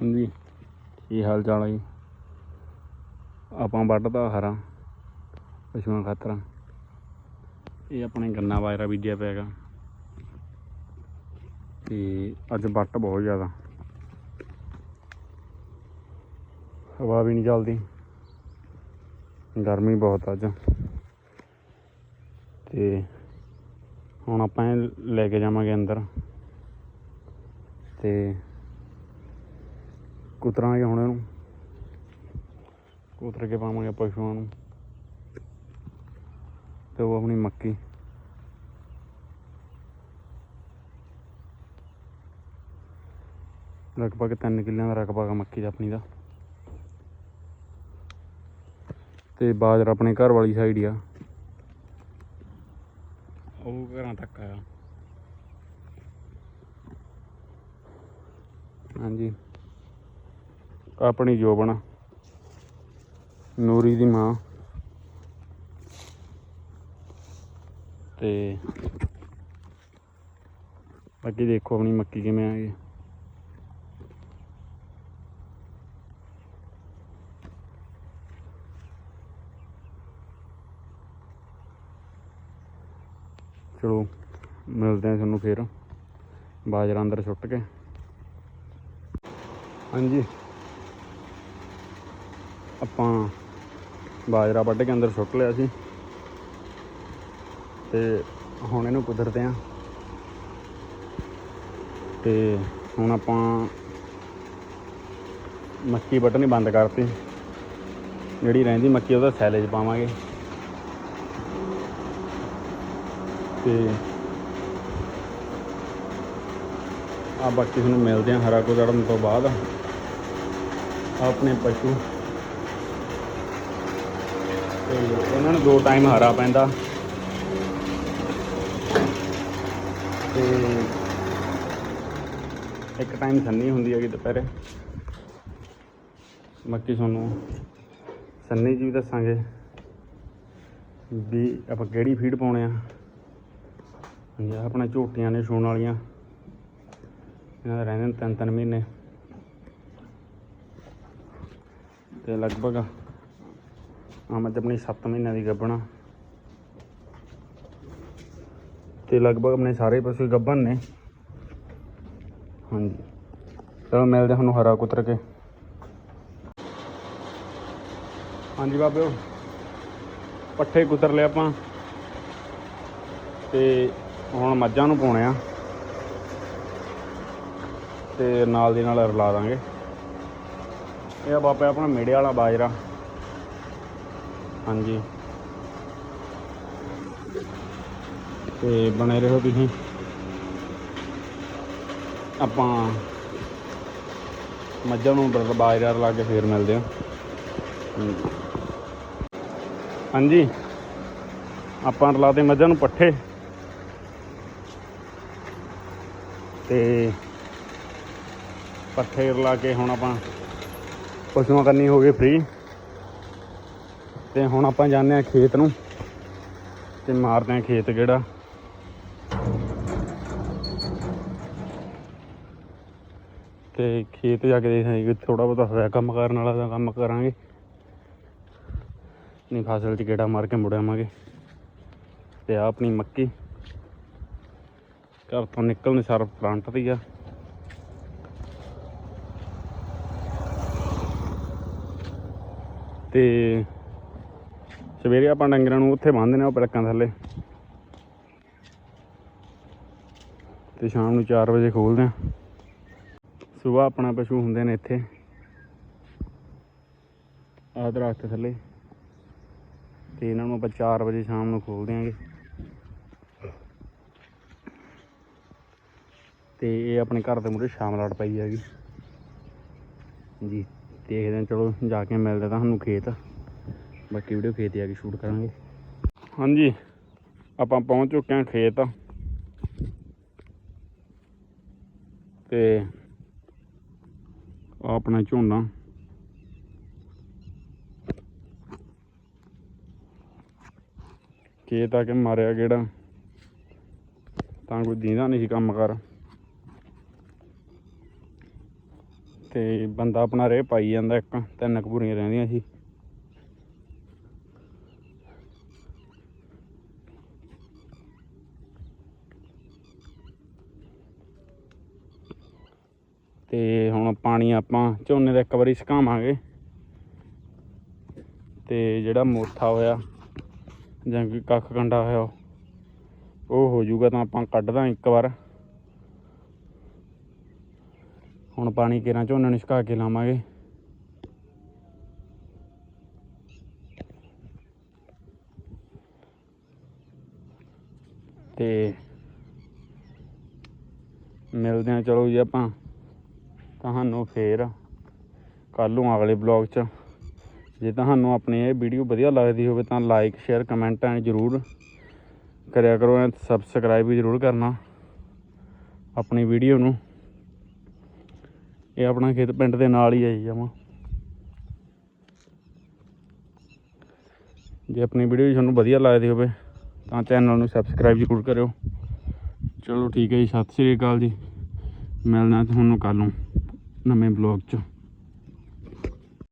ਹਾਂਜੀ, ਕੀ ਹਾਲ ਚਾਲ ਹੈ ਜੀ? ਆਪਾਂ ਵੱਢਦਾ ਹਰਾ, ਪਸ਼ੂਆਂ ਖਾਤਰ। ਇਹ ਆਪਣੇ ਗੰਨਾ ਬਾਜਰਾ ਬੀਜਿਆ ਪਿਆ ਹੈਗਾ। ਤੇ ਅੱਜ ਵੱਟ ਬਹੁਤ ਜ਼ਿਆਦਾ। ਹਵਾ ਵੀ ਨਹੀਂ ਚੱਲਦੀ। ਗਰਮੀ ਬਹੁਤ ਅੱਜ। ਤੇ ਹੁਣ ਆਪਾਂ ਇਹ ਲੈ ਕੇ ਜਾਵਾਂਗੇ ਅੰਦਰ। ਤੇ ਕੁਤਰਾਂਗੇ ਹੁਣ ਇਹਨੂੰ। ਕੁਤਰ ਕੇ ਪਾਵਾਂਗੇ ਪਸ਼ੂਆਂ ਨੂੰ। ਤੇ ਉਹ ਆਪਣੀ ਮੱਕੀ। ਲਗਭਗ 3 ਕਿੱਲਿਆਂ ਦਾ ਰਕਬਾ ਗਾ ਮੱਕੀ ਦਾ ਆਪਣੀ ਦਾ। ਤੇ ਬਾਜਰਾ ਆਪਣੇ ਘਰ ਵਾਲੀ ਸਾਈਡ ਆ। ਉਹ ਘਰਾਂ ਤੱਕ ਆ ਹਾਂਜੀ। ਆਪਣੀ ਜੋਬਨ। ਨੂਰੀ ਦੀ ਮਾਂ। ਤੇ ਬਾਕੀ ਦੇਖੋ ਆਪਣੀ ਮੱਕੀ ਕਿਵੇਂ ਆ ਗਈ। ਚਲੋ, ਮਿਲਦੇ ਆ ਤੁਹਾਨੂੰ ਫਿਰ। ਬਾਜਰਾ ਅੰਦਰ ਸੁੱਟ ਕੇ। ਹਾਂਜੀ। ਆਪਾਂ ਬਾਜਰਾ ਵੱਢ ਕੇ ਅੰਦਰ ਸੁੱਟ ਲਿਆ ਸੀ। ਤੇ ਹੁਣ ਇਹਨੂੰ ਕੁਦਰਦੇ ਆ। ਤੇ ਹੁਣ ਆਪਾਂ ਮੱਕੀ ਵੱਢਣੀ ਬੰਦ ਕਰਤੀ। ਜਿਹੜੀ ਰਹਿੰਦੀ ਮੱਕੀ ਉਹਦਾ ਸੈਲੇਜ ਪਾਵਾਂਗੇ। ਤੇ ਆ ਬਾਕੀ ਤੁਹਾਨੂੰ ਮਿਲਦੇ ਆ ਹਰਾ ਕੋ ਚੜਨ ਤੋਂ ਬਾਅਦ। ਆਪਣੇ ਪਸ਼ੂ ਤੇ ਇਹਨਾਂ ਨੂੰ ਦੋ ਟਾਈਮ ਹਰਾ ਪੈਂਦਾ। ਤੇ ਇੱਕ ਟਾਈਮ ਸੰਨੀ ਹੁੰਦੀ ਹੈਗੀ ਦੁਪਹਿਰੇ। ਬਾਕੀ ਤੁਹਾਨੂੰ ਸੰਨੀ ਜੀ ਵੀ ਦੱਸਾਂਗੇ ਵੀ ਆਪਾਂ ਕਿਹੜੀ ਫੀਡ ਪਾਉਣੇ ਆ। ਹਾਂਜੀ, ਆਹ ਆਪਣੇ ਝੋਟੀਆਂ ਨੇ ਸੂਣ ਵਾਲੀਆਂ। ਇਹਨਾਂ ਦੇ ਰਹਿੰਦੇ ਨੇ ਤਿੰਨ ਤਿੰਨ ਮਹੀਨੇ। ਤੇ ਲਗਭਗ ਆ ਮੱਝ ਆਪਣੀ 7 ਮਹੀਨਿਆਂ ਦੀ ਗੱਭਣਾ ਤੇ ਲਗਭਗ ਆਪਣੇ ਸਾਰੇ ਪਸ਼ੂ ਗੱਭਣ ਨੇ। ਹਾਂਜੀ। ਚਲੋ, ਮਿਲਦੇ ਹੁਣ ਹਰਾ ਕੁਤਰ ਕੇ। ਹਾਂਜੀ ਬਾਬਿਓ। ਪੱਠੇ ਕੁਤਰ ਲਿਆ ਆਪਾਂ। ਤੇ ਹੁਣ ਮੱਝਾਂ ਨੂੰ ਪਾਉਣੇ ਆ। ਤੇ ਨਾਲ ਦੀ ਨਾਲ ਰਲਾ ਦਾਂਗੇ। ਇਹ ਆ ਬਾਬਾ ਆਪਣਾ ਮੇੜੇ ਵਾਲਾ ਬਾਜਰਾ। ਹਾਂਜੀ। ਤੇ ਬਣੇ ਰਹੋ ਤੁਸੀਂ। ਆਪਾਂ ਮੱਝਾਂ ਨੂੰ ਬ- ਬਾਜਰਾ ਰਲਾ ਕੇ ਫੇਰ ਮਿਲਦੇ ਆ ਹਾਂਜੀ। ਆਪਾਂ ਰਲਾਤੇ ਮੱਝਾਂ ਨੂੰ ਪੱਠੇ। ਤੇ ਪੱਠੇ ਰਲਾ ਕੇ ਹੁਣ ਆਪਾਂ ਪਸ਼ੂਆਂ ਕਰਨੀ ਹੋ ਗਈ ਫ੍ਰੀ ਤੇ ਹੁਣ ਆਪਾਂ ਜਾਂਦੇ ਆ ਖੇਤ ਨੂੰ ਤੇ ਮਾਰਦੇ ਆ ਖੇਤ ਕਿਹੜਾ ਤੇ ਖੇਤ ਜਾ ਕੇ ਦੇਖਾਂਗੇ ਕਿ ਥੋੜਾ ਬਹੁਤਾ ਹੋਇਆ, ਕੰਮ ਕਰਨ ਵਾਲਾ ਤਾਂ ਕੰਮ ਕਰਾਂਗੇ। ਨਹੀਂ ਫਸਲ 'ਚ ਗੇੜਾ ਮਾਰ ਕੇ ਮੁੜ ਆਵਾਂਗੇ। ਤੇ ਆ ਆਪਣੀ ਮੱਕੀ, ਘਰ ਤੋਂ ਨਿਕਲਣ ਸਾਰ ਪਲਾਂਟ ਦੀ ਆ। ਤੇ ਸਵੇਰੇ ਆਪਾਂ ਡੰਗਰਾਂ ਨੂੰ ਉੱਥੇ ਬੰਨ੍ਹਦੇ ਨੇ ਉਹ ਪਿਲਕਾਂ ਥੱਲੇ। ਤੇ ਸ਼ਾਮ ਨੂੰ 4 ਵਜੇ ਖੋਲਦੇ ਆ ਸਵੇਰ ਆਪਣਾ ਪਸ਼ੂ ਹੁੰਦੇ ਨੇ ਇੱਥੇ। ਆਹ ਦਰਖਤ ਥੱਲੇ। ਤੇ ਇਹਨਾਂ ਨੂੰ ਆਪਾਂ 4 ਵਜੇ ਸ਼ਾਮ ਨੂੰ ਖੋਲ ਦਿਆਂਗੇ ਤੇ ਇਹ ਆਪਣੇ ਘਰ ਦੇ ਮੂਹਰੇ ਸ਼ਾਮ ਲੜ ਪਈ ਹੈਗੀ। ਜੀ, ਦੇਖਦੇ ਹਾਂ, ਚਲੋ ਜਾ ਕੇ ਮਿਲਦੇ ਤਾਂ ਸਾਨੂੰ ਖੇਤ। ਬਾਕੀ ਵੀਡੀਓ ਖੇਤ ਆ ਕੇ ਸ਼ੂਟ ਕਰਾਂਗੇ। ਹਾਂਜੀ, ਆਪਾਂ ਪਹੁੰਚ ਚੁੱਕੇ ਹਾਂ ਖੇਤ। ਤੇ ਆਪਣਾ ਝੋਨਾ। ਖੇਤ ਆ ਕੇ ਮਾਰਿਆ ਕਿਹੜਾ ਤਾਂ ਕੋਈ ਦੀਂਦਾ ਨਹੀਂ ਸੀ ਕੰਮ ਕਰ। ਤੇ ਬੰਦਾ ਆਪਣਾ ਰੇ ਪਾਈ ਜਾਂਦਾ ਇੱਕ, ਤਿੰਨ ਕਬੂਰੀਆਂ ਰਹਿੰਦੀਆਂ ਸੀ। ਤੇ ਹੁਣ ਪਾਣੀ ਆਪਾਂ ਝੋਨੇ ਦਾ ਇੱਕ ਵਾਰੀ ਸੁਕਾਵਾਂਗੇ। ਤੇ ਜਿਹੜਾ ਮੋਥਾ ਹੋਇਆ ਜਾਂ ਕੋਈ ਕੱਖ ਕੰਡਾ ਹੋਇਆ, ਉਹ ਹੋ ਜਾਊਗਾ ਤਾਂ ਆਪਾਂ ਕੱਢਦਾ ਇੱਕ ਵਾਰ। ਹੁਣ ਪਾਣੀ ਕਿਰਾਂ ਝੋਨੇ ਨੂੰ ਸੁਕਾ ਕੇ ਲਾਵਾਂਗੇ। ਤੇ ਮਿਲਦੇ ਆ ਚਲੋ ਜੀ ਆਪਾਂ। ਤੁਹਾਨੂੰ ਫੇਰ ਕੱਲ੍ਹ ਨੂੰ ਅਗਲੇ ਬਲੌਗ 'ਚ। ਜੇ ਤੁਹਾਨੂੰ ਆਪਣੀ ਇਹ ਵੀਡੀਓ ਵਧੀਆ ਲੱਗਦੀ ਹੋਵੇ ਤਾਂ ਲਾਈਕ ਸ਼ੇਅਰ ਕਮੈਂਟ ਐਂਡ ਜ਼ਰੂਰ ਕਰਿਆ ਕਰੋ ਐਂ ਸਬਸਕ੍ਰਾਈਬ ਵੀ ਜ਼ਰੂਰ ਕਰਨਾ ਆਪਣੀ ਵੀਡੀਓ ਨੂੰ। ਇਹ ਆਪਣਾ ਖੇਤ ਪਿੰਡ ਦੇ ਨਾਲ ਹੀ ਹੈ ਜੀ ਜਮਾਂ। ਜੇ ਆਪਣੀ ਵੀਡੀਓ ਤੁਹਾਨੂੰ ਵਧੀਆ ਲੱਗਦੀ ਹੋਵੇ ਤਾਂ ਚੈਨਲ ਨੂੰ ਸਬਸਕ੍ਰਾਈਬ ਜ਼ਰੂਰ ਕਰਿਓ। ਚਲੋ ਠੀਕ ਹੈ ਜੀ, ਸਤਿ ਸ੍ਰੀ ਅਕਾਲ ਜੀ। ਮਿਲਣਾ ਤੁਹਾਨੂੰ ਕੱਲ੍ਹ ਨੂੰ। ਨਵੇਂ ਬਲੌਗ 'ਚ